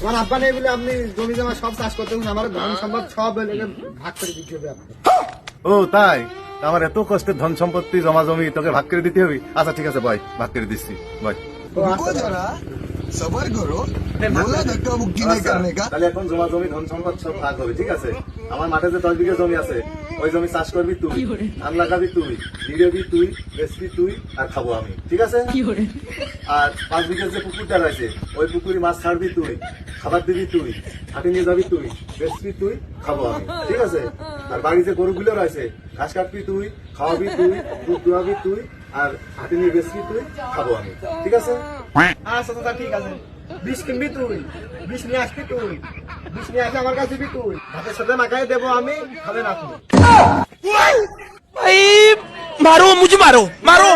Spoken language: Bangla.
আমার আব্বা নেই বলে আপনি জমি জমা সব চাষ করতে হবে আমার ধন সম্পদ সব ভাগ করে দিতে হবে ও তাই? আমার এত কষ্টের ধন সম্পত্তি জমা জমি তোকে ভাগ করে দিতে হবে? আচ্ছা ঠিক আছে বয় ভাগ করে দিচ্ছি। বয় সবার করো মোলা ধাক্কা মুক্তি নাই কারণে কা তাহলে এখন জমা জমি ধন সম্পদ সব ভাগ হবে ঠিক আছে? আমার মাঠে যে দশ বিঘা জমি আছে ওই জমি চাষ করবি তুই ধান লাগাবি তুই ভিডিওবি তুই বেসবি তুই আর খাব আমি ঠিক আছে? আর পাঁচ বিঘের যে পুকুরটা রয়েছে ওই পুকুরি মাছ ছাড়বি তুই খাবার দিবি তুই হাটে নিয়ে যাবি তুই বেসবি তুই খাব আমি ঠিক আছে? আর বাড়ি যে গরুগুলো রয়েছে ঘাস কাটবি তুই খাওয়াবি তুই দুধ দুয়াবি তুই আর হাতে নিয়ে বেশি তুই খাব আমি। ঠিক আছে? আচ্ছা, আচ্ছা ঠিক আছে। বিষ কিনবি তুই। বিষ নিয়ে আসবি তুই। বিষ নিয়ে আসলে আমার কাছে দিবি তুই। হাতের সাথে মাখাই দেবো আমি, খাবে না তুই। মারো মুজি মারো মারো।